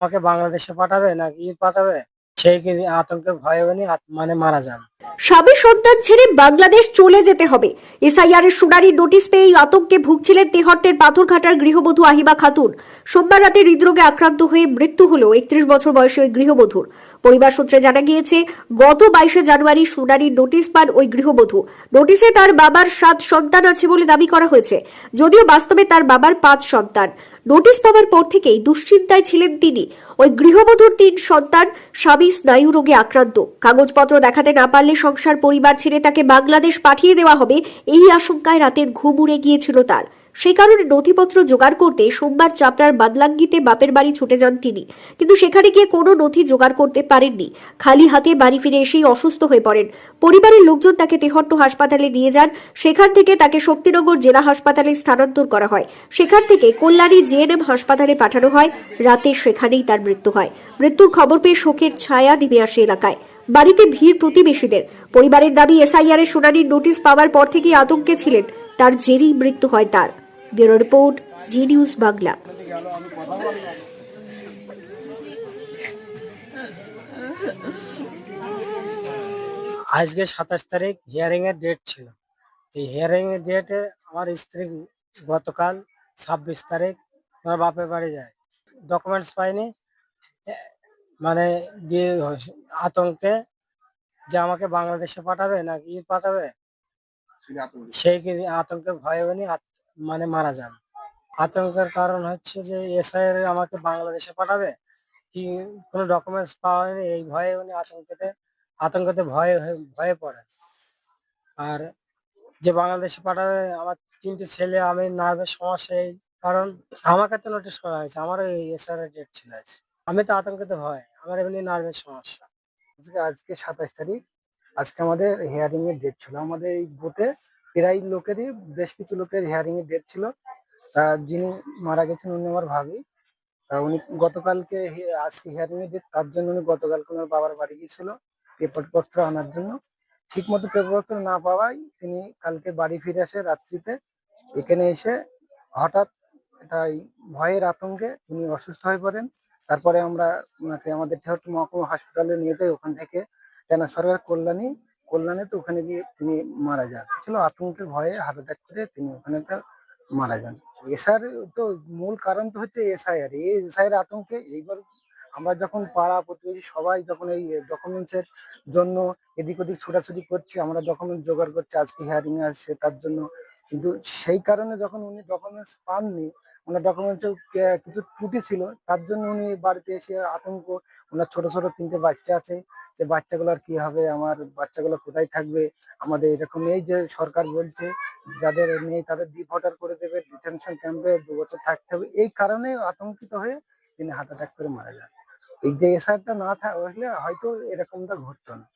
আমাকে বাংলাদেশে পাঠাবে নাকি পাঠাবে? সেই আতঙ্কের ভয়ে উনি মানে মারা যান স্বামী সন্তান ছেড়ে বাংলাদেশ চলে যেতে হবে। এসআইআর এর নোটিশ পেয়ে এই আতঙ্কে ভুগছিলেন তেহট্টের পাথরঘাটার গৃহবধূ আহিবা খাতুন। সোমবার রাতে হৃদরোগে আক্রান্ত হয়ে মৃত্যু হল একত্রিশ বছর বয়সী ওই গৃহবধূর। পরিবার সূত্রে জানা গিয়েছে, গত বাইশে জানুয়ারি শুনানির নোটিশ পান ওই গৃহবধূ। নোটিশে তার বাবার সাত সন্তান আছে বলে দাবি করা হয়েছে, যদিও বাস্তবে তার বাবার পাঁচ সন্তান। নোটিশ পাওয়ার পর থেকেই দুশ্চিন্তায় ছিলেন তিনি। ওই গৃহবধূর তিন সন্তান স্বামী স্নায়ু রোগে আক্রান্ত। কাগজপত্র দেখাতে না পারলে সংসার পরিবার ছেড়ে তাকে বাংলাদেশ পাঠিয়ে দেওয়া হবে, এই আশঙ্কায় রাতের ঘুম উড়ে গিয়েছিল তার। সেই কারণে নথিপত্র জোগাড় করতে সোমবার চাপড়ার বাদলাঙ্গিতে বাপের বাড়ি ছুটে যান তিনি। কিন্তু সেখানে গিয়ে কোনো নথি জোগাড় করতে পারেননি। খালি হাতে বাড়ি ফিরে এসেই অসুস্থ হয়ে পড়েন। পরিবারের লোকজন তাকে তেহট্ট হাসপাতালে নিয়ে যান। সেখান থেকে তাকে শক্তিনগর জেলা হাসপাতালে স্থানান্তর করা হয়। সেখান থেকে কল্যাণী জেএনএম হাসপাতালে পাঠানো হয়। রাতে সেখানেই তার মৃত্যু হয়। মৃত্যুর খবর পেয়ে শোকের ছায়া নেমে আসে এলাকায়। বাড়িতে ভিড় প্রতিবেশীদের। পরিবারের দাবি, এসআইআর এর শুনানির নোটিশ পাওয়ার পর থেকেই আতঙ্কে ছিলেন। তার জেরেই মৃত্যু হয় তার। Bureau report, Zee news Bangla. আজকে সাতাশ তারিখ হিয়ারিং এর ডেট ছিল। এই হিয়ারিং এর ডেটে আমার স্ত্রী গতকাল ছাব্বিশ তারিখ, আমার বাপের বাড়ি যায়। ডকুমেন্টস পাইনি। মানে দিয়ে আতঙ্কে যে আমাকে বাংলাদেশে পাঠাবে নাকি ই পাঠাবে? সেই কি আতঙ্কের ভয়ে উনি মানে মারা যান আতঙ্কের কারণ হচ্ছে যে এসআইআর আমাকে বাংলাদেশে পাঠাবে। কি কোনো ডকুমেন্টস পাওয়া হয়নি? এই ভয়ে উনি আতঙ্কেতে আতঙ্কতে ভয়ে হয়ে- ভয়ে পড়ে আর যে বাংলাদেশে পাঠাবে আমার তিনটে ছেলে আমি নার্ভের সমস্যা এই কারণ আমাকে তো নোটিশ করা হয়েছে। আমারও এই এসআর ডেট ছিল আজ। আমি তো আতঙ্কিত ভয় আমার এমনি নার্ভের সমস্যা। আজকে আজকে সাতাশ তারিখ। আজকে আমাদের হেয়ারিং এর ডেট ছিল। আমাদের এই বুথে প্রায় লোকেরই বেশ কিছু লোকের হেয়ারিং এর ডেট ছিল। তা যিনি মারা গেছেন, উনি আমার ভাবি। তা উনি গতকালকে আজকে হিয়ারিং এর ডেট তার জন্য উনি গতকালকে ওনার বাবার বাড়ি গিয়েছিল পেপারপত্র আনার জন্য। ঠিক মতো পেপারপত্র না পাওয়ায় তিনি কালকে বাড়ি ফিরে আসে রাত্রিতে এখানে এসে হঠাৎ এই ভয়ের আতঙ্কে উনি অসুস্থ হয়ে পড়েন। তারপরে আমরা আমাদের মহকুমা হাসপাতালে নিয়ে যাই ওখান থেকে। সরকার কল্যাণী, কল্যাণে তো ওখানে গিয়ে তিনি মারা যান। ছিল আতঙ্কের ভয়ে হার্ট অ্যাটাক করে তিনি ওখানে তার মারা যান। এসআর তো মূল কারণ তো হচ্ছে এসআইআর। এই এসআইআর আতঙ্কে এইবার আমরা যখন পাড়া প্রতিবেশী সবাই যখন এই ডকুমেন্টসের জন্য এদিক ওদিক ছোটাছুটি করছি, আমরা ডকুমেন্ট জোগাড় করছি, আজকে হিয়ারিং আসছে তার জন্য। কিন্তু সেই কারণে যখন উনি ডকুমেন্টস পাননি ওনার ডকুমেন্টসেও কিছু ত্রুটি ছিল। তার জন্য উনি বাড়িতে এসে আতঙ্ক, ওনার ছোট ছোট তিনটে বাচ্চা আছে। যে বাচ্চাগুলোর কি হবে? আমার বাচ্চাগুলো কোথায় থাকবে? আমাদের এরকম এই যে সরকার বলছে, যাদের নেই তাদের ডিভোটার করে দেবে ডিটেনশন ক্যাম্পে দু বছর থাকতে হবে। এই কারণে আতঙ্কিত হয়ে তিনি হার্ট অ্যাটাক করে মারা যান। এই যে এসআরটা না থাকলে হয়তো এরকমটা ঘটতো না।